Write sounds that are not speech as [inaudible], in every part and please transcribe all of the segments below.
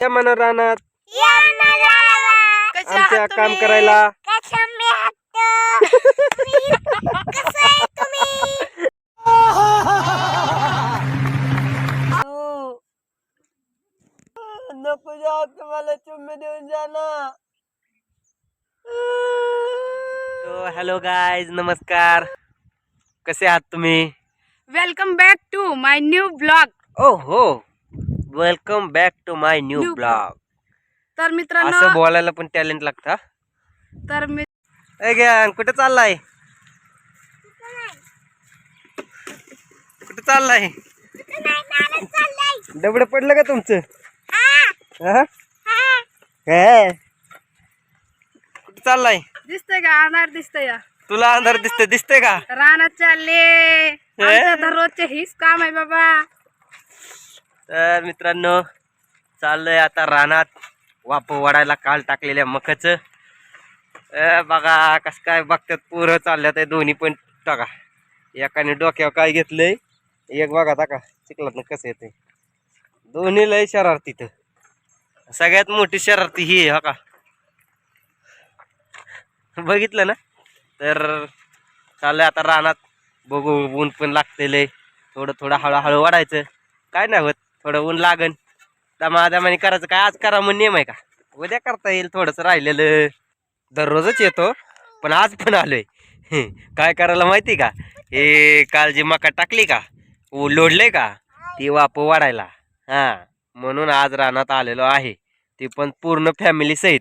या म्हणा रानात कसे आमच्या काम तुम्ही? करायला. [laughs] नको जा तुम्हाला चुम्मे देऊन हॅलो गायज नमस्कार. कसे आहात तुम्ही? Welcome back to my new blog ओ हो. Welcome back to my new New blog. तर असं मित्रांनो बोलायला पण टॅलेंट लागतं? तर मी ए कुठे चाललाय? कुठे चाललाय? दबड पडलं का तुमचं? हा? कुठे चाललाय? दिसतंय का? अनार दिसतंय का? तुला अंधार दिसतंय दिसतंय का? रानात चालले. दररोजचे हीच काम आहे बाबा. तर मित्रांनो चाललंय आता रानात. वाप वाढायला काल टाकलेल्या मकाच. बघा कस काय बघतात पोरं चालल्यात आहे दोन्ही पण. टाका एकाने डोक्यावर काय घेतलंय एक बघा टाका चिखलात कसं येते दोन्ही लय शरारती तर सगळ्यात मोठी शरारती ही आहे, हो का? बघितलं ना? तर चाललंय आता रानात. बघू ऊन पण लागतेलं थोडं थोडं हळूहळू वाढायचं काय नाही होत. थोडं ऊन लागन. दमा दमाने करायचं काय? आज करा म्हणून नियम आहे का? उद्या करता येईल थोडंसं राहिलेलं. दररोजच येतो पण आज पण आलोय. काय करायला माहिती का? हे काल जी मका टाकली का? ऊ लोडले का? ती वाप वाढायला. हां म्हणून आज रानात आलेलो आहे. ती पण पूर्ण फॅमिली सहित.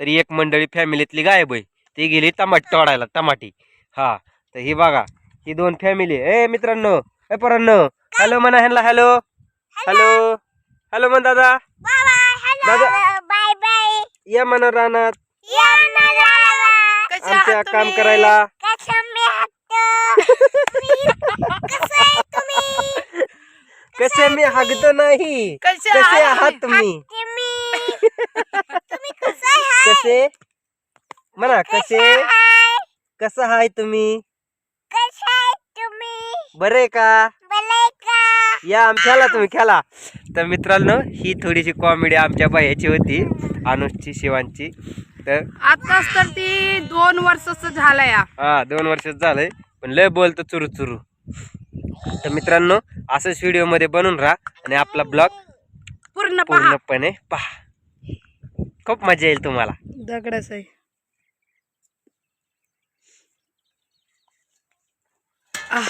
तर एक मंडळी फॅमिलीतली गायब आहे. ती गेली टमाटी तोडायला टमाटी. हा तर ही बघा ही दोन फॅमिली ए मित्रांनो ए परांनो हॅलो म्हणा ह्यांना हॅलो. हॅलो हॅलो म्हण दादा दादा बाय बाय या म्हणा रानात कसे आमच्या काम? करायला कसं आहे तुम्ही कसे मी हागतो नाही कसे आहात तुम्ही कसं आहे कसे म्हणा कसे कसं हाय तुम्ही कसं आहे तुम्ही बरे का या आम खेळा तुम्ही खेळा. तर मित्रांनो ही थोडीशी कॉमेडी आमच्या बायाची होती अनुजची शिवांची. तर आताच तर ती दोन वर्षाचं झालंय. हा. हा दोन वर्षात झालंय पण लय बोलतो चुरू चुरू. तर मित्रांनो असंच व्हिडिओमध्ये बनून राहा आणि आपला ब्लॉग पूर्ण पहा. पूर्णपणे पहा. खूप मजा येईल तुम्हाला. दगडच आहे. आह.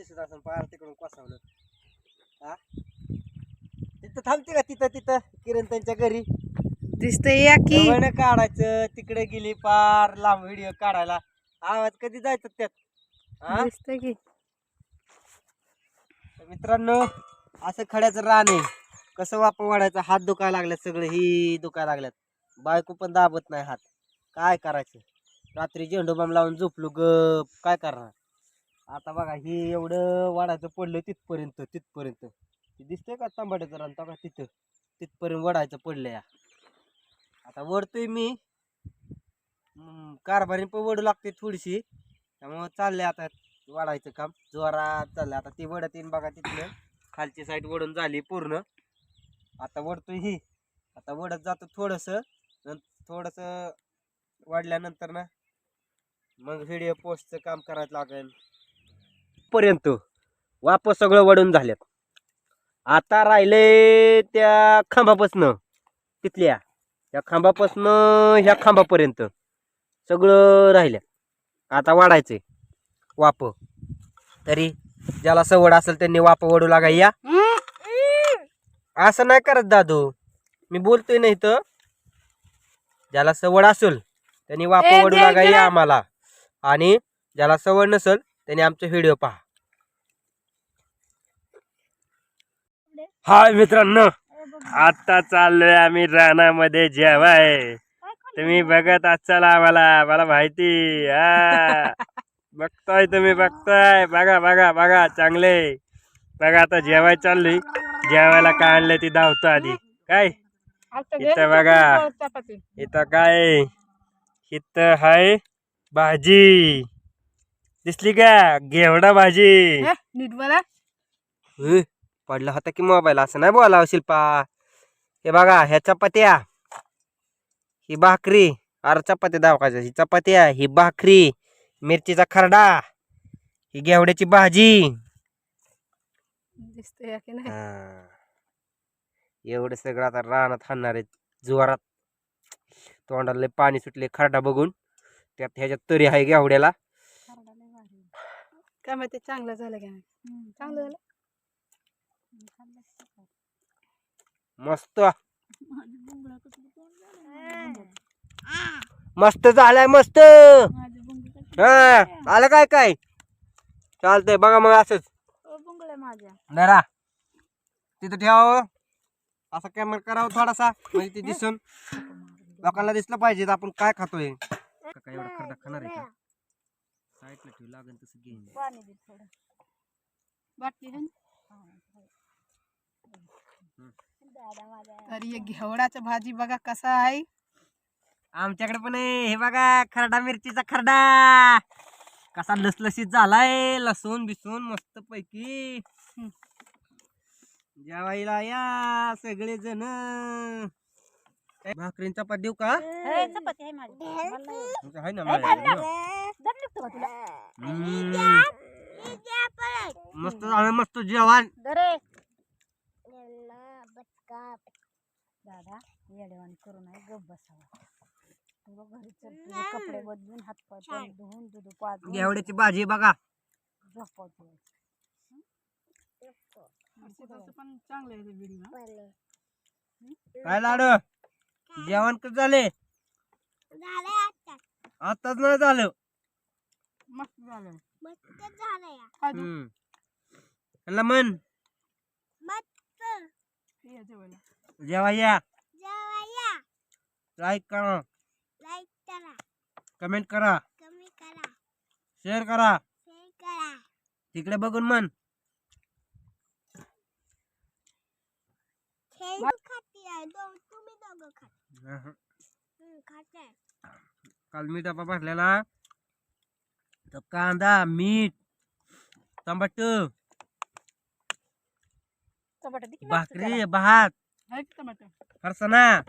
दिसत असं पार तिकडून कोसावलं हा? तिथं थांबते का तिथं तिथं? किरण त्यांच्या घरी. दिसतंय या की. जवळनं काढायचं तिकडे गेली पार लांब व्हिडिओ काढायला. आवाज कधी जायचं त्यात? हा? दिसतंय की. तर मित्रांनो असं खड्याचं रान आहे. कसं वापर वाढायचं? हात दुखायला लागल्यात सगळे. ही दुखायला लागल्यात. बायको पण दाबत नाही हात. काय करायचं? रात्री झेंडू बाम लावून झोपलो गप. काय करणार? आता बघा ही एवढं वाढायचं पडलं तिथपर्यंत तिथपर्यंत. ते दिसतंय का तांबाड्याचं रान? का तिथं. तिथपर्यंत वडायचं पडलं या आता वडतोय मी. कारभारी पण वडू लागते थोडीशी. त्यामुळं चाललंय आता वाढायचं काम. जोरात चाललंय. आता ती वडत येईन बघा तिथलं खालची साईड वडून झाली पूर्ण. आता वडतोय ही. आता वडत जातो थोडंसं. नंतर थोडंसं वाढल्यानंतर ना मग व्हिडिओ पोस्टचं काम करायचं लागेल. पर्यंत वापस सगळं वडून झाल्यात. आता राहिले त्या खांबापासनं तिथल्या. त्या खांबापासनं ह्या खांबापर्यंत सगळं राहिल्या. आता वाढायचंय वाप. तरी ज्याला सवड असेल त्यांनी वाप वडू लागा या. असं नाही करत दादू. मी बोलतोय नाही तर ज्याला सवड असेल त्यांनी वाप वडू दे लागा इकडे. या आम्हाला. आणि ज्याला सवड नसेल त्यांनी आमचे व्हिडिओ पहा. हाय मित्रांनो आता चाललोय आम्ही रानामध्ये जेवाय. तुम्ही बघत असाल आम्हाला मला माहिती. हा. [laughs] बघताय तुम्ही बघताय. बघा बघा बघा चांगले. बघा आता जेवाय चाललोय. जेवायला काय आणलंय ती धावतो आधी. काय? इथं बघा. इथं काय? इथं हाय भाजी. दिसली का? घेवडा भाजी. हे, नीट बोला. पडला होता की मोबाईल असं नाही बोलावं शिल्पा. हे बघा ह्या चपात्या. ही भाकरी. अरे चपात्या दावकायच्या ही चपात्या ही भाकरी. मिरचीचा खरडा. ही घेवड्याची भाजी. दिसतंय की नाही? हा. एवढं सगळं आता रानात हाणणार आहे जोरात. तोंडाला लय पाणी सुटले खरडा बघून. त्यात ह्याच्यात तरी आहे घेवड्याला. काय माहिती चांगलं झालं का नाही. चांगलं झालं. मस्त. मस्त झालाय मस्त. हा आलं काय काय? चालतंय बघा मग असंच. माझ्या. तिथं ठेवावं असा कॅमेरा करावं थोडासा म्हणजे ते दिसून. लोकांना दिसलं पाहिजे आपण काय खातोय? काय एवढा खरडा खाणार आहे का? साईडला ठेव लागेल तसं घेईन बाटली आहे. तर हे घेवडाचं भाजी बघा कसा आहे. आमच्याकडे पण आहे. हे बघा खरडा मिरचीचा खरडा. कसा लसलसीत झालाय. लसूण बिसून मस्त पैकी जेवायला या सगळे जण भाकरीन चपात देऊ का? चपाती आहे माझी. तुमचं आहे ना? हम्म. मस्त झालं मस्त जेवण. दादा येडेवाणी करू नये गप बसावा. तुला घरी चल तुझे कपडे बदलून हात पाय तोंड धुवून दूध पाजून. घेवड्याची भाजी बघा. झोपवतो पण चांगलं आहे व्हिडिओ काय लाडू? जेवण कसं झाले? आताच नाही झालं. मस्त झालं. झालं हम्म. ह्याला म्हण. ये जेवायला. जेवा या. जेवाया लाईक करा. लाईक करा. कमेंट करा. कमी करा. शेअर करा. शेअर करा. तिकडे बघून म्हण खेळ तुम्ही दोघं अहं. काल मी डबा भरलेला. तर कांदा मीठ टमाट भाकरी भात. टमाटर फरसाणा.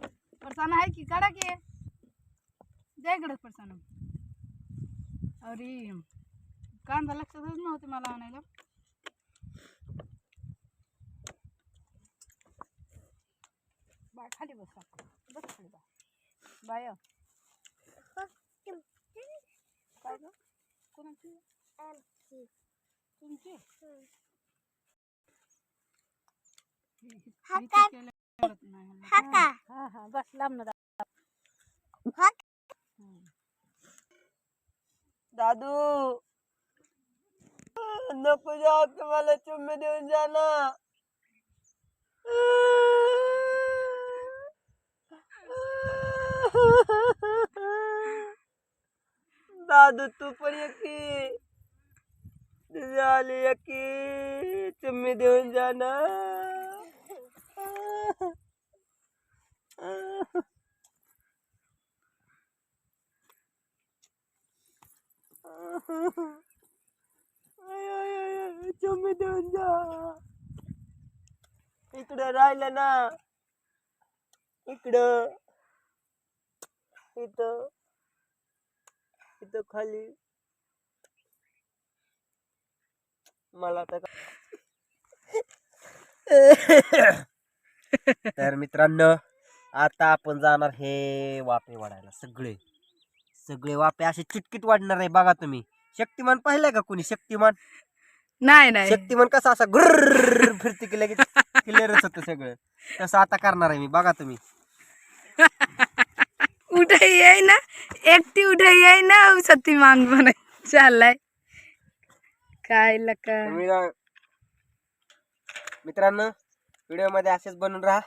फरसाना आहे की? काढा की. द्या इकडं फरसाना अरे कांदा लक्षातच नव्हते मला आणायला. बाय खाली बस बस खाली बाय. काय गं? कोणाची? तुमची? हे- हे- हा. हा हा हा बस लांब ना दादू. नको जाऊ तुम्हाला चुम्मे देऊन जा ना [laughs] दादू तू पण यकी झाली यकी एकी देऊन जा ना चुम्मी देऊन जा. इकडं राहिलं ना. इकडं. इथं इथं खाली. मला तर [laughs] तर मित्रांनो आता आपण जाणार हे वाफे वाढायला सगळे. सगळे वाफे असे चिटकिट वाढणार आहे बघा तुम्ही. शक्तिमान पाहिलंय का कोणी? शक्तिमान? नाही नाही. शक्तिमान कसा असा गुर्र फिरते की लगेच [laughs] क्लिअरच होतं सगळं. तसं आता करणार आहे मी बघा तुम्ही. उठाई आहे ना एकटी उठाई आहे ना सती मांग म्हणे चाललाय. काय लका मित्रांनो व्हिडिओमध्ये असेच बनून राहा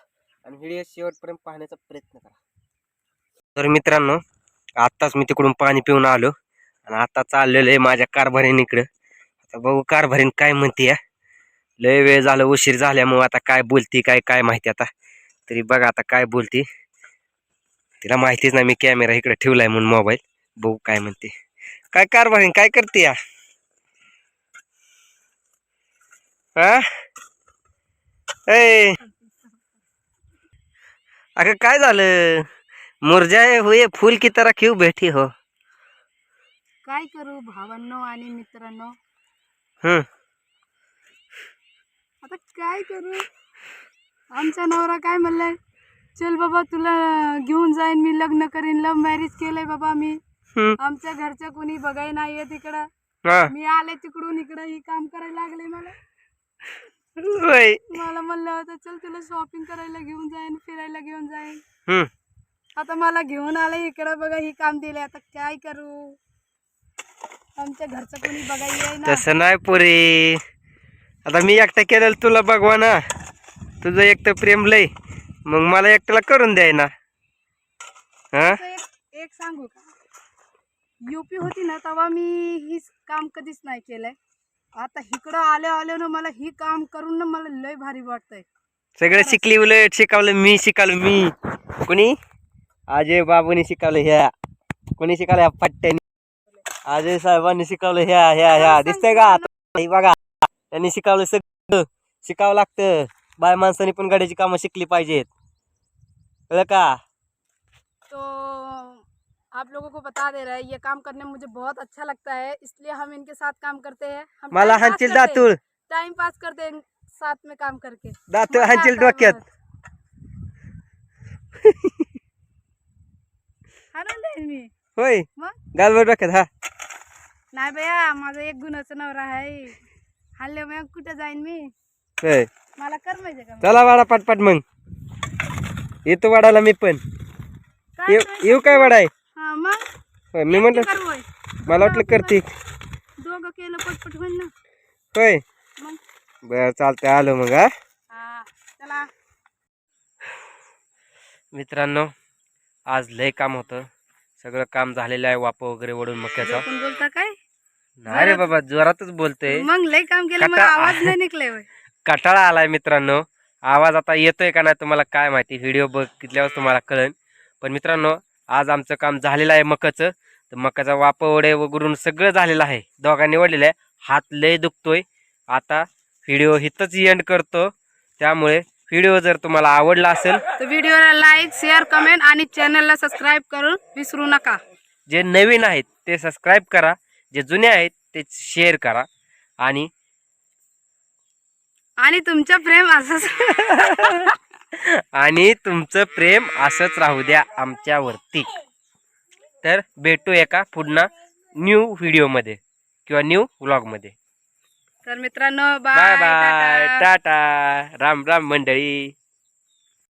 आणि व्हिडिओ शेवटपर्यंत पाहण्याचा प्रयत्न करा. तर मित्रांनो आत्ताच मी तिकडून पाणी पिऊन आलो आणि आता चाललेलं आहे माझ्या कारभारीन इकडं. आता बघू कारभारीन काय म्हणते या. लय वेळ झालं उशीर झाल्यामुळं आता काय बोलती काय काय माहिती आता. तरी बघा आता काय बोलते. तिला माहितीच नाही मी कॅमेरा इकडे ठेवलाय म्हणून मोबाईल बघू काय म्हणते. काय कारभार? काय करते या? हा? अगं काय झालं? मुरझाए हुए फूल की तरह क्यों बैठी हो. काय करू भावांनो आणि मित्रांनो? हम्म. आता काय करू? आमचा नवरा काय म्हणलाय? चल बाबा तुला घेऊन जाईन मी लग्न करीन. लव्ह मॅरेज केलंय बाबा मी. आमच्या घरच्या कोणी बघाय नाहीये तिकडं. मी आले तिकडून इकडं ही काम करायला लागले मला. मला म्हणलं होतं चल तुला शॉपिंग करायला घेऊन जाईन फिरायला घेऊन जाईन. आता मला घेऊन आले इकडं बघा ही काम दिले आता काय करू? आमच्या घरचं कोणी बघायला तसं नाही पोरे. आता मी एकटा केलेलं तुला बघवा ना. तुझं एकटं प्रेम लय. मग मला एकट्याला करून द्याय ना हा? एक एक सांगू का? युपी होती ना तेव्हा मी ही काम कधीच नाही केलंय. आता इकडं आले आले ना मला ही काम करून ना मला लय भारी वाटतंय. सगळं शिकली उलट शिकवलं मी शिकवलं मी. कोणी? अजय बाबूनी शिकवलं ह्या. कोणी शिकवलं ह्या पट्ट्यानी? अजय साहेबांनी शिकवलं ह्या ह्या ह्या. दिसतंय का? आता हे बघा. त्यांनी शिकवलं सगळं. शिकावं लागतं. बाय माणसाने पण गाडीची कामं शिकली पाहिजेत. कळलं का? तो आप लोगों को बता दे रहे हैं ये काम करने में मुझे बहुत अच्छा लगता है इसलिए हम इनके साथ काम करते हैं। हम मला हांचील। दातूळ टाइम पास करते हैं साथ में काम करके। दातूळ मजा हांचील आता है डोक्यात। बहुत. आनंद आहे मी होय। मग? गालवर डोक्यात हा. नाही बया माझा एक गुणाचा नवरा आहे. हल्ले मग कुठे जाईन मी? होय मला कर माहिती का मग? चला वाडा पटपट मग. येतो वाडाला मी पण. काय येऊ काय? येऊ काय वाडाय हा मग? मी कर होय. मला वाटलं करते. दोघं केलं पटपट होईल ना. होय. मग? बर चालतंय आलो मग हा. हा चला. मित्रांनो आज लय काम होतं. सगळं काम झालेलं आहे वाप वगैरे ओढून मक्याचा. बोलता काय? नाही रे बाबा जोरातच बोलतोय. मग लय काम केलं मला आवाज नाही निघले होय. कटाळा आलाय मित्रांनो. आवाज आता येतोय का नाही तुम्हाला काय माहिती. व्हिडिओ बघितल्यावर तुम्हाला कळेल. पण मित्रांनो आज आमचं काम झालेलं आहे मकाचं. तर मकाचा वाप वडे वगैरे सगळं झालेलं आहे. दोघांनी ओढलेलं आहे. हात लय दुखतोय. आता व्हिडिओ इथंच एंड करतो. त्यामुळे व्हिडिओ जर तुम्हाला आवडला असेल तर व्हिडिओला लाईक शेअर कमेंट आणि चॅनलला सबस्क्राईब करून विसरू नका. जे नवीन आहेत ते सबस्क्राईब करा. जे जुने आहेत ते शेअर करा. आणि आणि तुमचं प्रेम असंच [laughs] आणि तुमचं प्रेम असंच राहू द्या आमच्यावरती. तर भेटू एका पुन्हा न्यू व्हिडिओमध्ये किंवा न्यू व्लॉगमध्ये तर मित्रांनो bye bye bye tata. Ram Ram मंडळी.